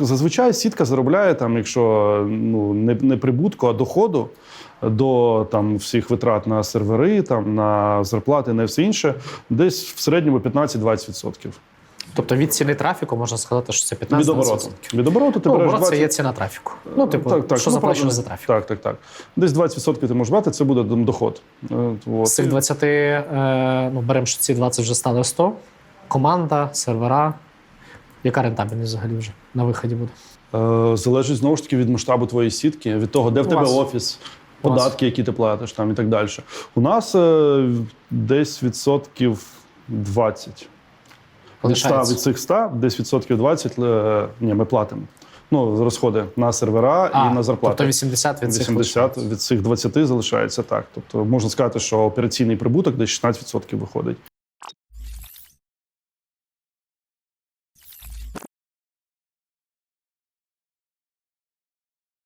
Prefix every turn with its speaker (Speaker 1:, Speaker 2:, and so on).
Speaker 1: Зазвичай сітка заробляє там, якщо ну не, не прибутку, а доходу до там всіх витрат на сервери, там на зарплати, на все інше, десь в середньому 15-20%.
Speaker 2: Тобто від ціни трафіку можна сказати, що це 15
Speaker 1: Від обороту. Від обороту ти
Speaker 2: Ну,
Speaker 1: береш
Speaker 2: оборот це є ціна трафіку. Ну, типу,
Speaker 1: так, так,
Speaker 2: що
Speaker 1: ну,
Speaker 2: заплачено за трафік.
Speaker 1: Так, так, так. Десь 20% ти можеш брати, це буде там, доход. Е, от.
Speaker 2: З цих 20, е, ну, беремо, що ці 20 вже стали 100. Команда, сервера. Яка рентабельність взагалі вже на виході буде?
Speaker 1: Е, Залежить знову ж таки від масштабу твоєї сітки, від того, де в
Speaker 2: У
Speaker 1: тебе
Speaker 2: вас.
Speaker 1: офіс, податки, які ти платиш, там і так далі. У нас е, десь відсотків 20. Від 100,
Speaker 2: Лишається.
Speaker 1: від цих 100, десь відсотків 20 е, ні, ми платимо. Ну, розходи на сервера
Speaker 2: А,
Speaker 1: і на зарплати.
Speaker 2: Тобто 80 від цих
Speaker 1: 80
Speaker 2: лишається.
Speaker 1: від цих 20 залишається так. Тобто можна сказати, що операційний прибуток десь 16% виходить.